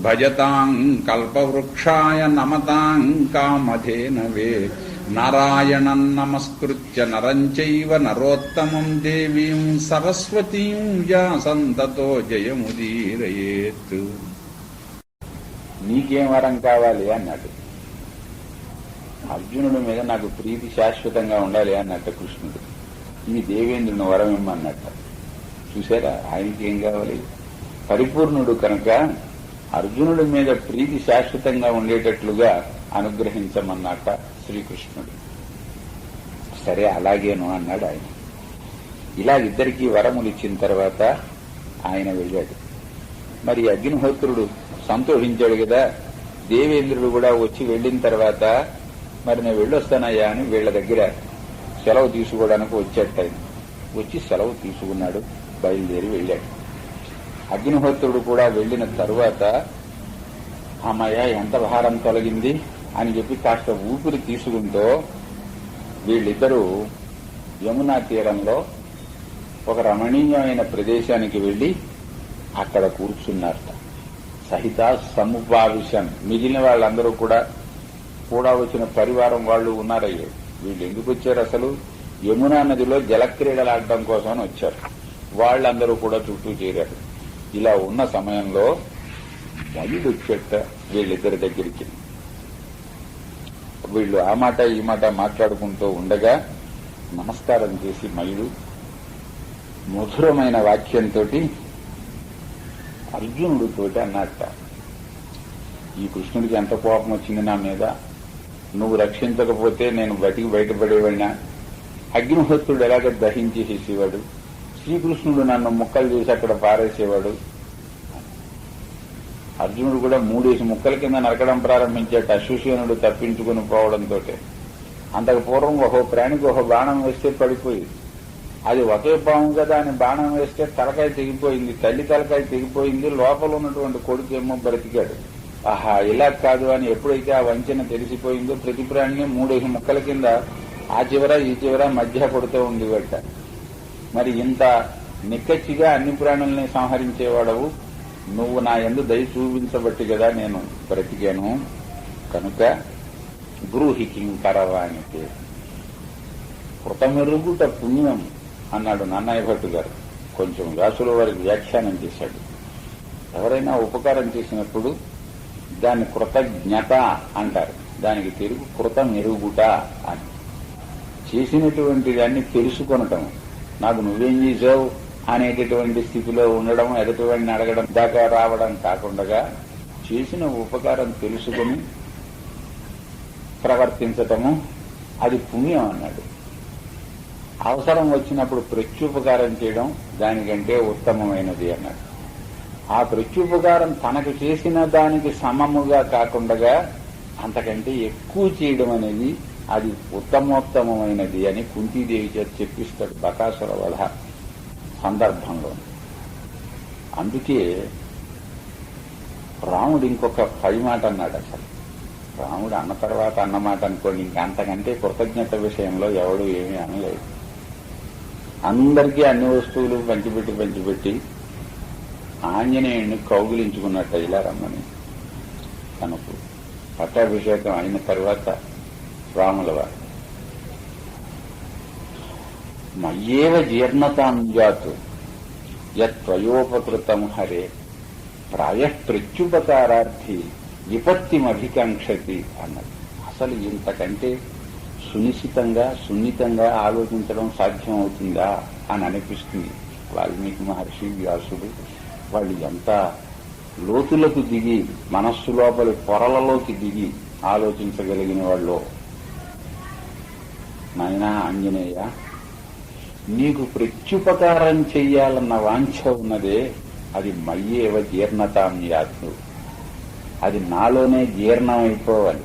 భజతాం కల్పవృక్షాయ నమతాం కామధేనవే నారాయణం నమస్కృత్య నరంచైవ నరోత్తమం దేవీం సరస్వతీం వ్యాసంతతో జయముదీరయేత్. నీకేం వరం కావాలి అన్నాడు. అర్జునుడి మీద నాకు ప్రీతి శాశ్వతంగా ఉండాలి అన్నట్ట కృష్ణుడు. ఈ దేవేంద్రుని వరం ఇమ్మన్నట్ట. చూసారా? ఆయనకి ఏం కావాలి? పరిపూర్ణుడు కనుక అర్జునుడి మీద ప్రీతి శాశ్వతంగా ఉండేటట్లుగా అనుగ్రహించమన్నట్ట శ్రీకృష్ణుడు. సరే అలాగేను అన్నాడు ఆయన. ఇలా ఇద్దరికీ వరములు ఇచ్చిన తర్వాత ఆయన వెళ్ళాడు. మరి అగ్నిహోత్రుడు సంతోషించాడు కదా. దేవేంద్రుడు కూడా వచ్చి వెళ్ళిన తర్వాత మరి నేను వెళ్ళొస్తానయ్యా అని వీళ్ళ దగ్గర సెలవు తీసుకోవడానికి వచ్చేట ఆయన వచ్చి సెలవు తీసుకున్నాడు బయలుదేరి వెళ్ళాడు. అగ్నిహోత్రుడు కూడా వెళ్ళిన తరువాత అమ్మయ్య ఎంత భారం తొలగింది? అని చెప్పి కాస్త ఊపిరి తీసుకుంటూ వీళ్ళిద్దరూ యమునా తీరంలో ఒక రమణీయమైన ప్రదేశానికి వెళ్ళి అక్కడ కూర్చున్నారట. సహిత సముపావిశం. మిగిలిన వాళ్ళందరూ కూడా కూడా వచ్చిన పరివారం వాళ్ళు ఉన్నారయ్యే. వీళ్ళు ఎందుకు వచ్చారు అసలు? యమునా నదిలో జలక్రీడలాడడం కోసం వచ్చారు. వాళ్ళందరూ కూడా చుట్టూ చేరారు. ఇలా ఉన్న సమయంలో మయుడు వచ్చేట వీళ్ళిద్దరి దగ్గరికి. వీళ్ళు ఆ మాట ఈ మాట మాట్లాడుకుంటూ ఉండగా నమస్కారం చేసి మయుడు మధురమైన వాక్యంతో అర్జునుడితోటి అన్నట్ట ఈ కృష్ణుడికి ఎంత కోపం వచ్చింది నా మీద? నువ్వు రక్షించకపోతే నేను బతికి బయటపడేవాడినా? అగ్నిహోత్రుడు ఎలాగ దహించేసేసేవాడు శ్రీకృష్ణుడు నన్ను ముక్కలు చేసి అక్కడ పారేసేవాడు. అర్జునుడు కూడా మూడేసి ముక్కల కింద నరకడం ప్రారంభించేట అశుషేనుడు తప్పించుకుని పోవడంతో అంతకు పూర్వం ఒక ప్రాణికి ఒక బాణం వేస్తే పడిపోయింది. అది ఒకే పాము కదా అని బాణం వేస్తే తలకాయ తెగిపోయింది తల్లి తలకాయ తెగిపోయింది లోపల ఉన్నటువంటి కొడుకు ఏమో బ్రతికాడు. ఆహా ఇలా కాదు అని ఎప్పుడైతే ఆ వంచన తెలిసిపోయిందో ప్రతి ప్రాణిని మూడేసి ముక్కల కింద ఆ చివర ఈ చివర మధ్య కొడుతూ ఉంది బట్ట మరి ఇంత నిక్కచ్చిగా అన్ని ప్రాణుల్ని సంహరించేవాడవు. నువ్వు నా ఎందు దయ చూపించబట్టి కదా నేను బ్రతికాను. కనుక బ్రూహికిం కరవానికి కృతమెరుగుట పుణ్యం అన్నాడు నాన్నయ్య భట్టు గారు. కొంచెం వ్యాసుల వారికి వ్యాఖ్యానం చేశాడు. ఎవరైనా ఉపకారం చేసినప్పుడు దాన్ని కృతజ్ఞత అంటారు. దానికి తెలుగు కృతం ఎరుగుట అని. చేసినటువంటి దాన్ని తెలుసుకొనటం. నాకు నువ్వేం చేశావు అనేటటువంటి స్థితిలో ఉండడం ఎదుటివాడిని అడగడం దాకా రావడం కాకుండా చేసిన ఉపకారం తెలుసుకుని ప్రవర్తించటము అది పుణ్యం అన్నాడు. అవసరం వచ్చినప్పుడు ప్రత్యుపకారం చేయడం దానికంటే ఉత్తమమైనది అన్నాడు. ఆ ప్రత్యుపకారం తనకు చేసిన దానికి సమముగా కాకుండా అంతకంటే ఎక్కువ చేయడం అనేది అది ఉత్తమోత్తమమైనది అని కుంతీదేవి చేత చెప్పిస్తాడు బకాసుర వధ సందర్భంలో. అందుకే రాముడు ఇంకొక పై మాట అన్నాడు అసలు. రాముడు అన్న తర్వాత అన్నమాట అనుకోండి ఇంక అంతకంటే కృతజ్ఞత విషయంలో ఎవడు ఏమీ అనలేదు. అందరికీ అన్ని వస్తువులు పంచిపెట్టి పంచిపెట్టి ఆంజనేయుడిని కౌగులించుకున్నట్టు ఇలా రమ్మని తనకు పట్టాభిషేకం అయిన తర్వాత రాముల వారు. మయ్యేవ జీర్ణతాం జాతు యత్వయోపకృతం హరే ప్రాయ ప్రత్యుపకారార్థి విపత్తిమభికాంక్షతి అన్నది. అసలు ఇంతకంటే సునిశ్చితంగా సున్నితంగా ఆలోచించడం సాధ్యం అవుతుందా అని అనిపిస్తుంది వాల్మీకి మహర్షి వ్యాసుడు. వాళ్ళు ఎంత లోతులకు దిగి మనస్సు లోపలి పొరలలోకి దిగి ఆలోచించగలిగిన వాళ్ళు నాయనా ఆంజనేయ నీకు ప్రత్యుపకారం చెయ్యాలన్న వాంఛ ఉన్నదే అది మయ్యేవ జీర్ణతాం యాత్తు అది నాలోనే జీర్ణం అయిపోవాలి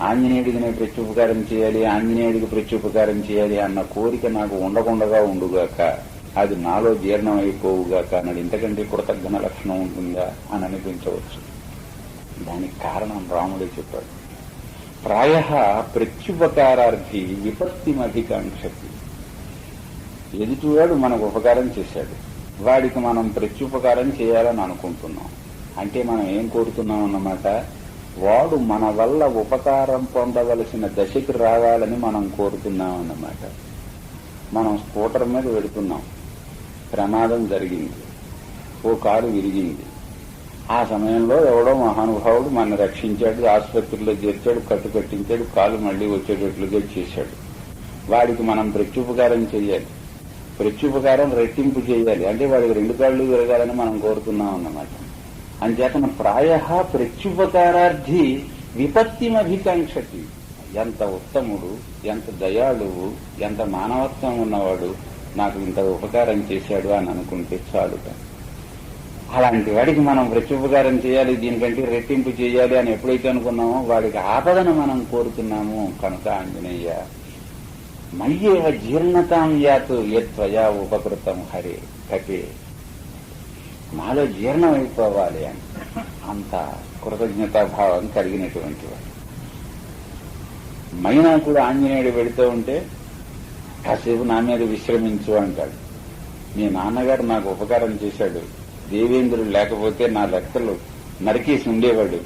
ఆంజనేయుడికి నేను ప్రత్యుపకారం చేయాలి ఆంజనేయుడికి ప్రత్యుపకారం చేయాలి అన్న కోరిక నాకు ఉండకుండగా ఉండుగాక అది నాలో జీర్ణం అయిపోవుగాక అన్నది ఇంతకంటే కృతజ్ఞ లక్షణం ఉంటుందా అని అనిపించవచ్చు దానికి కారణం రాముడే చెప్పాడు. ప్రాయ ప్రత్యుపకారార్థి విపత్తిమధికాంక్షతి ఎదుటివాడు మనకు ఉపకారం చేశాడు. వాడికి మనం ప్రత్యుపకారం చేయాలని అనుకుంటున్నాం. అంటే మనం ఏం కోరుతున్నాం అన్నమాట? వాడు మన వల్ల ఉపకారం పొందవలసిన దశకి రావాలని మనం కోరుతున్నాం అన్నమాట. మనం స్కూటర్ మీద వెడుతున్నాం ప్రమాదం జరిగింది. ఓ కారు విరిగింది. ఆ సమయంలో ఎవడో మహానుభావుడు మన రక్షించాడు ఆసుపత్రిలో చేర్చాడు కట్టు కట్టించాడు కాలు మళ్ళీ వచ్చేటట్లుగా చేశాడు. వాడికి మనం ప్రత్యుపకారం చేయాలి. ప్రత్యుపకారం రెట్టింపు చేయాలి. అంటే వాడికి రెండు కాళ్ళు విరగాలని మనం కోరుతున్నాం అన్నమాట. అంచేతన ప్రాయ ప్రత్యుపకారార్థి విపత్తిమభికాంక్షతి. ఎంత ఉత్తముడు ఎంత దయాళువు ఎంత మానవత్వం ఉన్నవాడు నాకు ఇంత ఉపకారం చేశాడు అని అనుకుంటే చాలు అలాంటి వాడికి మనం ప్రత్యుపకారం చేయాలి దీనికంటే రెట్టింపు చేయాలి అని ఎప్పుడైతే అనుకున్నామో వాడికి ఆపదను మనం కోరుతున్నాము కనుక ఆంజనేయ మయ్యేవ జీర్ణతాం యాతు యత్వయా ఉపకృతం హరి కటే మాలో జీర్ణం అయిపోవాలి అని అంత కృతజ్ఞతాభావం కలిగినటువంటి వాడు. మైనా కూడా ఆంజనేయుడు వెళుతూ ఉంటే కాసేపు నా మీద విశ్రమించు అంటాడు. మీ నాన్నగారు నాకు ఉపకారం చేశాడు. దేవేంద్రుడు లేకపోతే నా లెక్కలు నరికేసి ఉండేవాడు.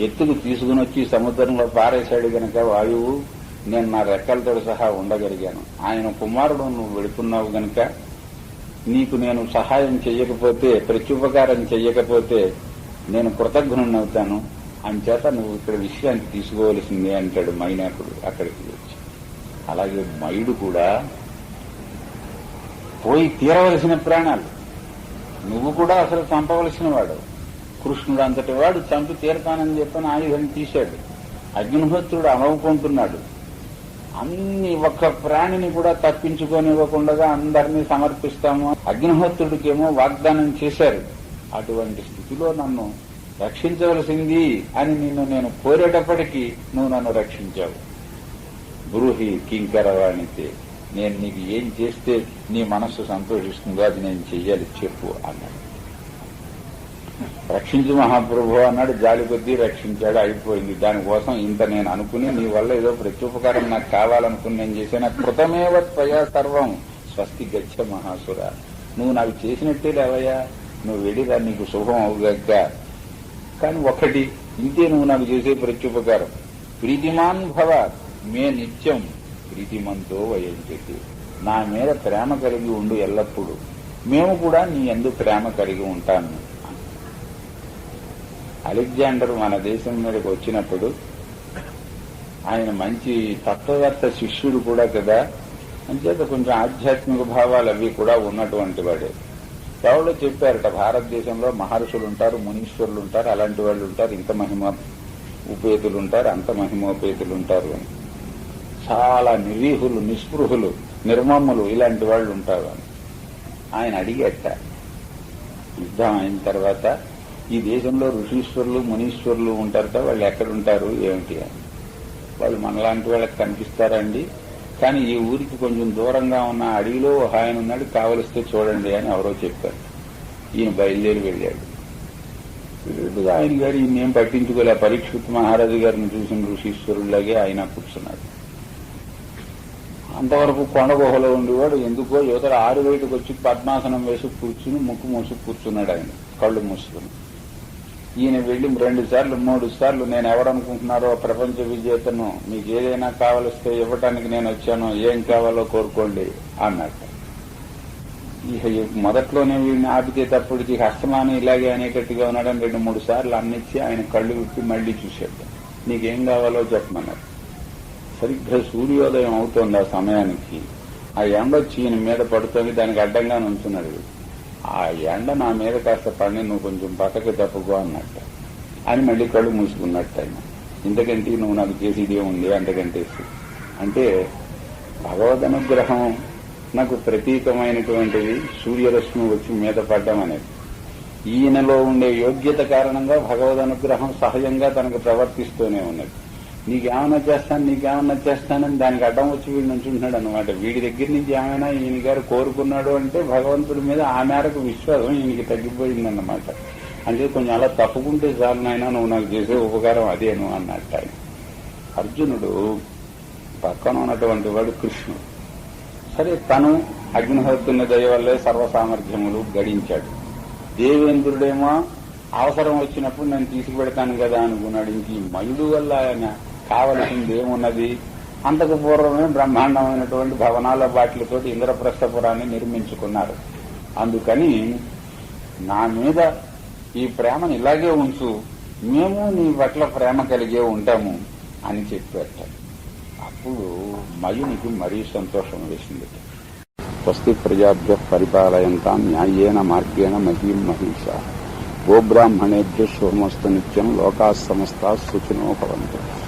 ఎత్తుకు తీసుకుని వచ్చి సముద్రంలో పారేశాడు గనక వాయువు నేను నా రెక్కలతో సహా ఉండగలిగాను. ఆయన కుమారుడు నువ్వు వెళుతున్నావు గనక నీకు నేను సహాయం చెయ్యకపోతే ప్రత్యుపకారం చెయ్యకపోతే నేను కృతజ్ఞునవుతాను అంచేత నువ్వు ఇక్కడ విశ్రాంతి తీసుకోవలసిందే అంటాడు మైనాకుడు అక్కడికి వచ్చి. అలాగే మైడు కూడా పోయి తీరవలసిన ప్రాణాలు. నువ్వు కూడా అసలు చంపవలసిన వాడు. కృష్ణుడు అంతటి వాడు చంపి తీరతానని చెప్పని ఆయుధం తీశాడు. అగ్నిహోత్రుడు అనవుకుంటున్నాడు అన్ని ఒక్క ప్రాణిని కూడా తప్పించుకోనివ్వకుండా అందరినీ సమర్పిస్తాము. అగ్నిహోత్రుడికేమో వాగ్దానం చేశారు. అటువంటి స్థితిలో నన్ను రక్షించవలసింది అని నిన్ను నేను కోరేటప్పటికీ నువ్వు నన్ను రక్షించావు. బ్రూహి కింకరవాణితే. నేను నీకు ఏం చేస్తే నీ మనస్సు సంతోషిస్తుందో అది నేను చెయ్యాలి చెప్పు అన్నాడు. రక్షించు మహాప్రభు అన్నాడు జాలి కొద్దీ రక్షించాడు అయిపోయింది. దానికోసం ఇంత నేను అనుకుని నీ వల్ల ఏదో ప్రత్యుపకారం నాకు కావాలనుకుని నేను చేసిన కృతమేవ త్వయా సర్వం స్వస్తి గచ్చ మహాసుర. నువ్వు నాకు చేసినట్టే లేవయ్యా. నువ్వు వెళ్ళిరా నీకు శుభం అవుగాక కానీ ఒకటి ఇంతే నువ్వు నాకు చేసే ప్రత్యుపకారం. ప్రీతిమాన్ భవ మే నిత్యం ప్రీతిమంతో వయంతి నా మీద ప్రేమ కలిగి ఉండు ఎల్లప్పుడూ. మేము కూడా నీ ఎందు ప్రేమ కలిగి ఉంటాను అలెగ్జాండర్ మన దేశం మీదకి వచ్చినప్పుడు ఆయన మంచి తత్వవేత్త శిష్యుడు కూడా కదా. అంచేత కొంచెం ఆధ్యాత్మిక భావాలు అవి కూడా ఉన్నటువంటి వాడే. ఎవరో చెప్పారట భారతదేశంలో మహర్షులు ఉంటారు మునీశ్వరులు ఉంటారు అలాంటి వాళ్ళు ఉంటారు ఇంత మహిమ ఉపేతులు ఉంటారు అంత మహిమోపేతులు ఉంటారు అని. చాలా నిరీహులు నిస్పృహులు నిర్మమ్ములు ఇలాంటి వాళ్ళు ఉంటారు. అని ఆయన అడిగేట యుద్ధం అయిన తర్వాత ఈ దేశంలో ఋషీశ్వరులు మునీశ్వరులు ఉంటారట వాళ్ళు ఎక్కడుంటారు ఏమిటి అని. వాళ్ళు మనలాంటి వాళ్ళకి కనిపిస్తారండి. కానీ ఈ ఊరికి కొంచెం దూరంగా ఉన్న అడవిలో ఆయన ఉన్నాడు కావలిస్తే చూడండి అని ఎవరో చెప్పారు. ఈయన బయలుదేరి వెళ్ళాడు. ఆయన గారు ఈయన ఏం పట్టించుకోలే పరీక్షిత్ మహారాజు గారిని చూసిన ఋషీశ్వరులాగే ఆయన కూర్చున్నాడు. అంతవరకు కొండ గుహలో ఉండేవాడు. ఎందుకో యువతల ఆరు బయటకు వచ్చి పద్మాసనం వేసి కూర్చుని ముక్కు మూసి కూర్చున్నాడు ఆయన. కళ్ళు మూసుకుని. ఈయన వెళ్ళి రెండు సార్లు మూడు సార్లు నేను ఎవరనుకుంటున్నారో ప్రపంచ విజేతను మీకు ఏదైనా కావలిస్తే ఇవ్వటానికి నేను వచ్చాను. ఏం కావాలో కోరుకోండి అన్నట్టు ఇక మొదట్లోనే వీడిని ఆపితే తప్పటికి హస్తమానం ఇలాగే అనేటట్టుగా ఉన్నాడని రెండు మూడు సార్లు అన్నిచ్చి ఆయన కళ్ళు విప్పి మళ్ళీ చూశాడు. నీకేం కావాలో చెప్పమన్నాడు. సరిగ్గా సూర్యోదయం అవుతోంది ఆ సమయానికి? ఆ ఎండ వచ్చి ఈయన మీద పడుతోంది దానికి అడ్డంగా నుంచున్నాడు. ఆ ఎండ నా మీద కాస్త పడి నువ్వు కొంచెం పక్కకి తప్పుకో అన్నట్ట. అని మళ్ళీ కళ్ళు మూసుకున్నట్టు ఆయన. ఇంతకంటే నువ్వు నాకు చేసేదే ఉంది అంతకంటే అంటే భగవద్ అనుగ్రహం నాకు ప్రతీకమైనటువంటిది సూర్యరశ్మి వచ్చి మీద పడ్డం అనేది. ఈయనలో ఉండే యోగ్యత కారణంగా భగవద్ అనుగ్రహం సహజంగా తనకు ప్రవర్తిస్తూనే ఉన్నది. నీకేమన్నా చేస్తాను నీకేమన్నా చేస్తానని దానికి అడ్డం వచ్చి వీడు నుంచుంటున్నాడు అనమాట వీడి దగ్గర నుంచి ఏమైనా ఈయన గారు కోరుకున్నాడు అంటే భగవంతుడి మీద ఆ మేరకు విశ్వాసం ఈయనకి తగ్గిపోయిందన్నమాట. అంటే కొంచెం అలా తప్పుకుంటే చాలు నాయన నువ్వు నాకు చేసే ఉపకారం అదేను అన్నట్టు ఆయన. అర్జునుడు పక్కన ఉన్నటువంటి వాడు కృష్ణుడు. సరే తను అగ్నిహోత్రుని దయ వల్లే సర్వసామర్థ్యములు గడించాడు. దేవేంద్రుడేమో అవసరం వచ్చినప్పుడు నేను తీసుకుపెడతాను కదా అనుకున్నాడు. ఇంక ఈ మయుడు వల్ల ఆయన కావలసింది ఏమున్నది? అంతకు పూర్వమే బ్రహ్మాండమైనటువంటి భవనాల వాటిలతోటి ఇంద్రప్రస్థపురాన్ని నిర్మించుకున్నారు. అందుకని నా మీద ఈ ప్రేమను ఇలాగే ఉంచు. మేము నీ పట్ల ప్రేమ కలిగే ఉంటాము అని చెప్పేట అప్పుడు మయునికి మరీ సంతోషం వేసింది. స్వస్తి ప్రజాభ్య పరిపాలయంతా న్యాయేన మార్గేణ మహీం మహిష. గోబ్రాహ్మణేభ్య శుభమస్తు నిత్యం లోకా సమస్త సుఖినో భవంతు.